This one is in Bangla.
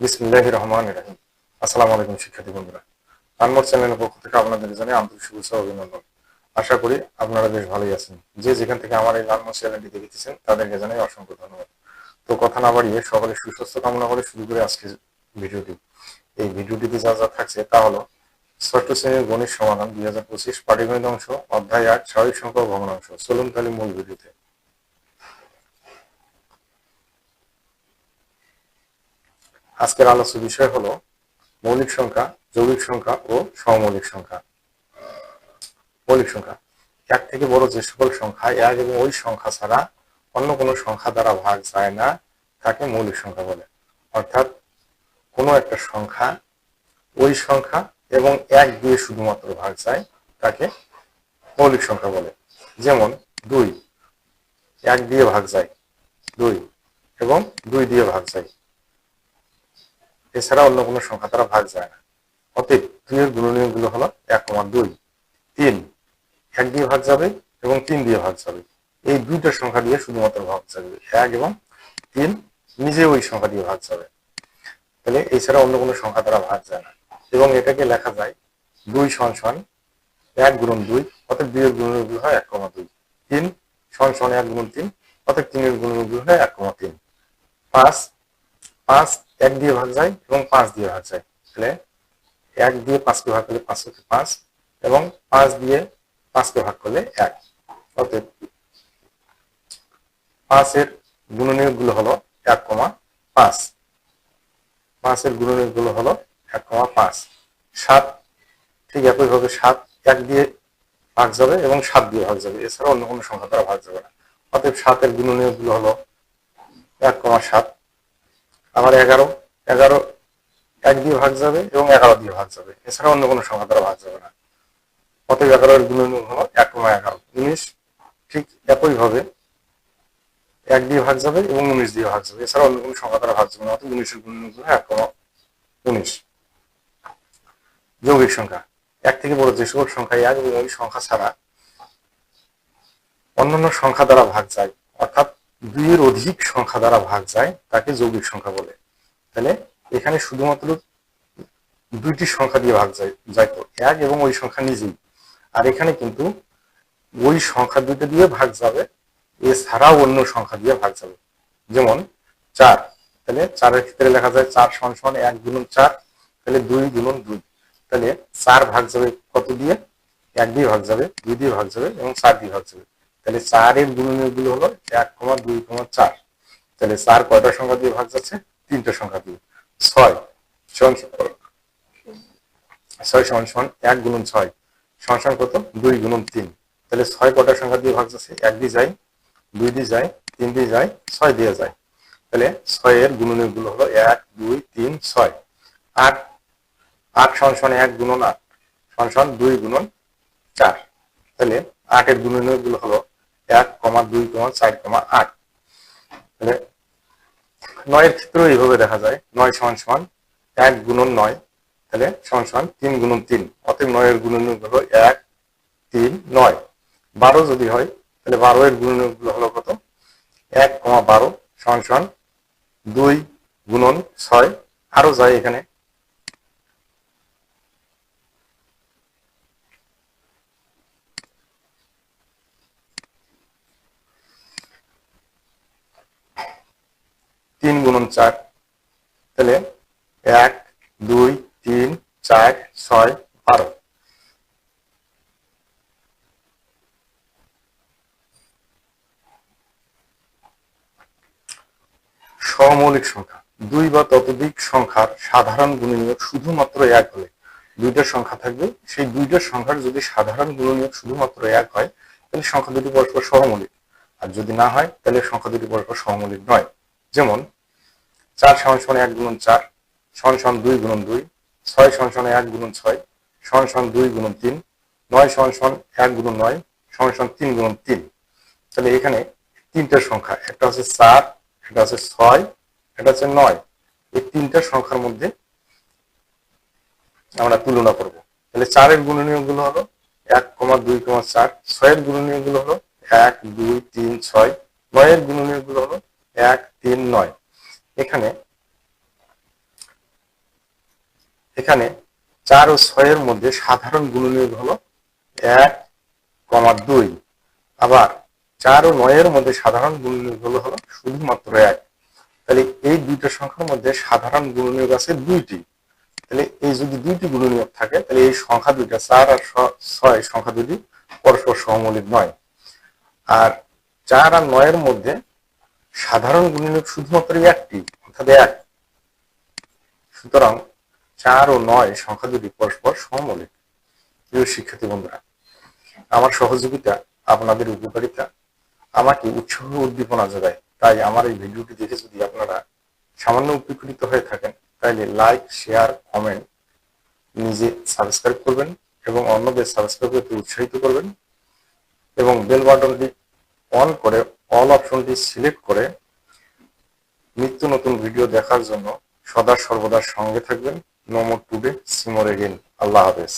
বিসমিল্লাহ রহমান রাহিম। আসসালামু আলাইকুম, শিক্ষার্থী বন্ধুরা। চ্যানেলের পক্ষ থেকে আপনাদের জানাই অভিনন্দন। আশা করি আপনারা বেশ ভালোই আছেন। যে যেখান থেকে আমার এই দেখেছেন অসংখ্য ধন্যবাদ। তো কথা না বাড়িয়ে সুস্বাস্থ্য কামনা করে শুরু করে ভিডিওটি। এই ভিডিওটিতে যা যা থাকছে তা হলো শ্রেণির গণিত সমাধান দুই হাজার পঁচিশ পাটিগণিত অংশ, অধ্যায় আট, স্বাভাবিক সংখ্যা ভগ্নাংশ। চলুন তাহলে মূল ভিডিওতে। আজকের আলোচ্য বিষয় হলো মৌলিক সংখ্যা, যৌগিক সংখ্যা ও সমমৌলিক সংখ্যা। মৌলিক সংখ্যা। এক থেকে বড় যে সকল সংখ্যা, এক এবং ওই সংখ্যা ছাড়া অন্য কোনো সংখ্যা দ্বারা ভাগ যায় না, তাকে মৌলিক সংখ্যা বলে। অর্থাৎ কোনো একটা সংখ্যা, ওই সংখ্যা এবং এক দিয়ে শুধুমাত্র ভাগ যায়, তাকে মৌলিক সংখ্যা বলে। যেমন দুই, এক দিয়ে ভাগ যায়, দুই এবং দুই দিয়ে ভাগ যায়। এছাড়া অন্য কোনো সংখ্যা দ্বারা ভাগ যায় না। অতএব দুইয়ের গুণনীয়গুলো হলো এক কমা দুই। তিন, এক দিয়ে ভাগ যাবে এবং তিন দিয়ে ভাগ যাবে। এই দুইটা সংখ্যা দিয়ে শুধুমাত্র ভাগ যাবে। এক এবং তিন নিজে ওই সংখ্যা দিয়ে ভাগ যাবে। তাহলে এছাড়া অন্য কোনো সংখ্যা দ্বারা ভাগ যায় না। এবং এটাকে লেখা যায় দুই সন সন এক গুণন দুই অর্থাৎ দুইয়ের গুণনীয়গুলো হয় এক কমা দুই। তিন সন সন এক গুণন তিন অর্থাৎ তিনের গুণনীয়গুলো হয় এক কমা তিন। পাঁচ পাঁচ এক দিয়ে ভাগ যায় এবং পাঁচ দিয়ে ভাগ যায়। তাহলে এক দিয়ে পাঁচকে ভাগ করলে পাঁচ হচ্ছে পাঁচ এবং পাঁচ দিয়ে পাঁচকে ভাগ করলে এক। অতএব পাঁচের গুণনীয়গুলো হলো এক কমা পাঁচ। পাঁচের গুণনীয়গুলো হলো এক কমা পাঁচ। সাত ঠিক একইভাবে সাত এক দিয়ে ভাগ যাবে এবং সাত দিয়ে ভাগ যাবে। এছাড়া অন্য কোনো সংখ্যা দ্বারা ভাগ যাবে না। অতএব সাতের গুণনীয়গুলো হলো এক কমা সাত আবার এগারো এগারো এক দিয়ে ভাগ যাবে এবং এগারো দিয়ে ভাগ যাবে। এছাড়া অন্য কোনো সংখ্যা দ্বারা ভাগ যাবে না। অতএব এগারোর গুণনীয় হলো এক কমা এগারো। উনিশ ঠিক একইভাবে এক দিয়ে ভাগ যাবে এবং উনিশ দিয়ে ভাগ যাবে। এছাড়া অন্য কোনো সংখ্যা দ্বারা ভাগ যাবে না, অতএব উনিশের গুণনীয় হলো এক কমা উনিশ। যৌগিক সংখ্যা। এক থেকে বড় যে সকল সংখ্যা এক এবং ওই সংখ্যা ছাড়া অন্যান্য সংখ্যা দ্বারা ভাগ যায়। অর্থাৎ দুইয়ের অধিক সংখ্যা দ্বারা ভাগ যায়, তাকে যৌগিক সংখ্যা বলে। তাহলে এখানে শুধুমাত্র দুইটি সংখ্যা দিয়ে ভাগ যায় যাইতো এক এবং ওই সংখ্যা নিজেই। আর এখানে কিন্তু ওই সংখ্যা দুইটা দিয়ে ভাগ যাবে, এছাড়াও অন্য সংখ্যা দিয়ে ভাগ যাবে। যেমন চার, তাহলে চারের ক্ষেত্রে লেখা যায় চার সমান সমান এক গুণন চার, তাহলে দুই গুণন দুই। তাহলে চার ভাগ যাবে কত দিয়ে? এক দিয়ে ভাগ যাবে, দুই দিয়ে ভাগ যাবে এবং চার দিয়ে ভাগ যাবে। তাহলে চারের গুণনীয়গুলো হলো এক কমা দুই কমা চার। তাহলে চার কয়টা সংখ্যা দিয়ে ভাগ যাচ্ছে? তিনটা সংখ্যা দিয়ে। ছয় ছয়। সমান সমান এক গুণন ছয়। সমান কত? দুই গুণন তিন। তাহলে ছয় কয়টা সংখ্যা দিয়ে ভাগ যাচ্ছে? এক দিয়ে যায়, দুই দিয়ে যায়, তিন দিয়ে যায়, ছয় দিয়ে যায়। তাহলে ছয়ের গুণনীয়গুলো হলো এক, দুই, তিন, ছয়। আট আট সমান সমান এক গুণন আট। সমান সমান দুই গুণন চার। তাহলে আটের গুণনীয়গুলো হলো এক কমা দুই কমা চার কমা আট। তাহলে নয়ের ক্ষেত্রেও এইভাবে দেখা যায়। নয় সমান সমান এক গুণন নয়। তাহলে সমান সমান তিন গুণন তিন। অতএব নয়ের গুণনীয় হলো এক, তিন, নয়। বারো যদি হয়, তাহলে বারো এর গুণনীয় হলো কত? এক কমা বারো সমান সমান দুই গুণন ছয়। আরও যায় এখানে। গুণন চার। তাহলে এক, দুই, তিন, চার, ছয়, বারো। সমমৌলিক সংখ্যা। দুই বা ততোধিক সংখ্যার সাধারণ গুণনীয়ক শুধুমাত্র এক হলে দুইটা সংখ্যা থাকবে। সেই দুইটা সংখ্যার যদি সাধারণ গুণনীয়ক শুধুমাত্র এক হয়, তাহলে সংখ্যা দুটি পরস্পর সহমৌলিক আর যদি না হয়, তাহলে সংখ্যা দুটি পরস্পর সহমৌলিক নয়। যেমন চার সমান এক গুণন চার, সমান সমান দুই গুণন দুই, ছয় সমান সমান এক গুণন ছয়, সমান সমান দুই গুণন তিন, নয় সমান সমান এক গুণন নয়, সমান সমান তিন গুণন তিন। তাহলে এখানে তিনটা সংখ্যা, একটা হচ্ছে চার, একটা হচ্ছে ছয় এটা হচ্ছে নয়। এই তিনটা সংখ্যার মধ্যে আমরা তুলনা করব। তাহলে চারের গুণনীয়গুলো হলো এক কমা দুই কমা চার, ছয়ের গুণনীয়গুলো হলো এক, দুই, তিন, ছয়, নয়ের গুণনীয়গুলো হলো এক, তিন, নয়। এখানে এখানে চার ও ছয়ের মধ্যে সাধারণ গুণনীয়ক হলো এক, কমা দুই। আবার চার ও নয়ের মধ্যে সাধারণ গুণনীয়ক হলো শুধুমাত্র এক। তাহলে এই দুইটা সংখ্যার মধ্যে সাধারণ গুণনীয়ক আছে দুইটি। তাহলে এই যদি দুইটি গুণনীয়ক থাকে, তাহলে এই সংখ্যা দুইটা, চার আর ছয় সংখ্যা দুটি পরস্পর সহমৌলিক নয়। আর চার আর নয়ের মধ্যে সাধারণ গুণনীয়ক শুধুমাত্র একটি, অর্থাৎ এক। সুতরাং চার ও নয় সংখ্যা দুটি পরস্পর সমমৌলিক। প্রিয় শিক্ষার্থী বন্ধুরা, আমার সহযোগিতা, আপনাদের উপকারিতা আমাকে উৎসাহ উদ্দীপনা যোগায়। তাই আমার এই ভিডিওটি দেখে যদি আপনারা সামান্য উপকৃত হয়ে থাকেন, তাহলে লাইক, শেয়ার, কমেন্ট নিজে সাবস্ক্রাইব করবেন এবং অন্যদের সাবস্ক্রাইব করতে উৎসাহিত করবেন এবং বেল বাটনটি অন করে অল অপশনটি সিলেক্ট করে নিত্য নতুন ভিডিও দেখার জন্য সদা সর্বদা সঙ্গে থাকবেন। নমো টুডে সিমোর এগেন আল্লাহ হাফেজ।